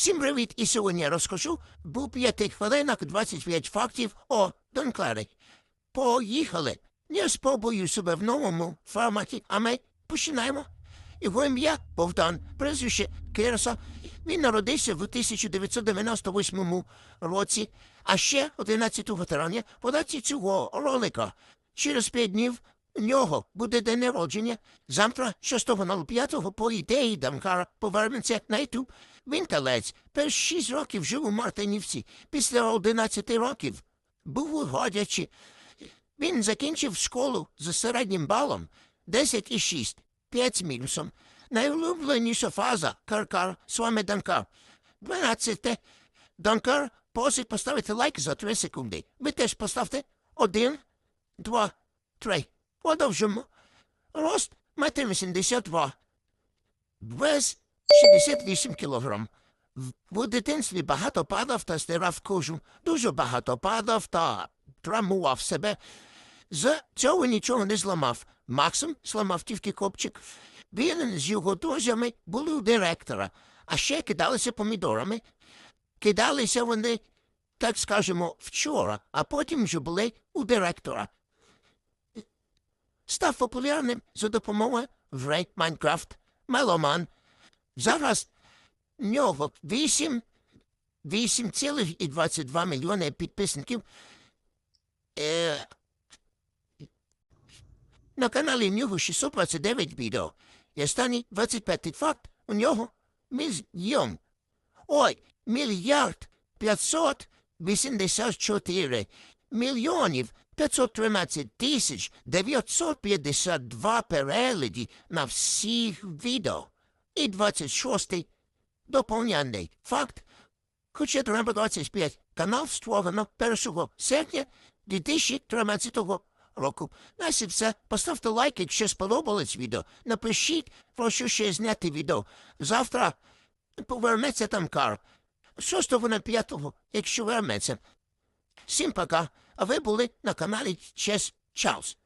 Всім привіт! І сьогодні я розкажу в п'яти хвилинах 25 фактів о Донклері. Поїхали! Я спробую себе в новому форматі, а ми починаємо. Його ім'я Богдан, прізвище Кирса. Він народився в 1998 році, а ще 11 травня подачі цього ролика. Через 5 днів нього буде день народження. Завтра, 6.05, по ідеї Дамкара повернеться на Ютуб. Він талець перш 6 років жив у Мартинівці. Після 11 років був у Він закінчив школу за середнім балом 10 і 6, 5 з мінусом. Найулюбленіша фаза Каркар Свами Данкар. 12. Данкар просить поставити лайк за 3 секунди. Ви теж поставте 1, 2, 3. Подовжимо. Рост метр 82. Вес 68 кілограм. В дитинстві багато падав та стирав кожу. Дуже багато падав та травмував себе. З цього нічого не зламав. Максим зламав тільки копчик. Він з його друзями були у директора, а ще кидалися помідорами. Кидалися вони, так скажемо, вчора, а потім вже були у директора. Став популярним за допомогою гри Майнкрафт, Меломан. Зараз в нього 8, 8,22 мільйони підписників. Е, на каналі в нього 629 відео. І останній 25 факт у нього мільйон. Ой, мільярд 584 мільйонів 513 тисяч 952 перегляді на всіх відео. І 26-й доповнянний факт. Хоча треба 25 канал створено 1 серпня 2013 року. Нас і все. Поставте лайк, якщо сподобалось відео. Напишіть, про що ще зняти відео. Завтра повернеться там Карл. 6 на 5, якщо вернеться. Всім пока. Ви були на каналі Чес Чаус.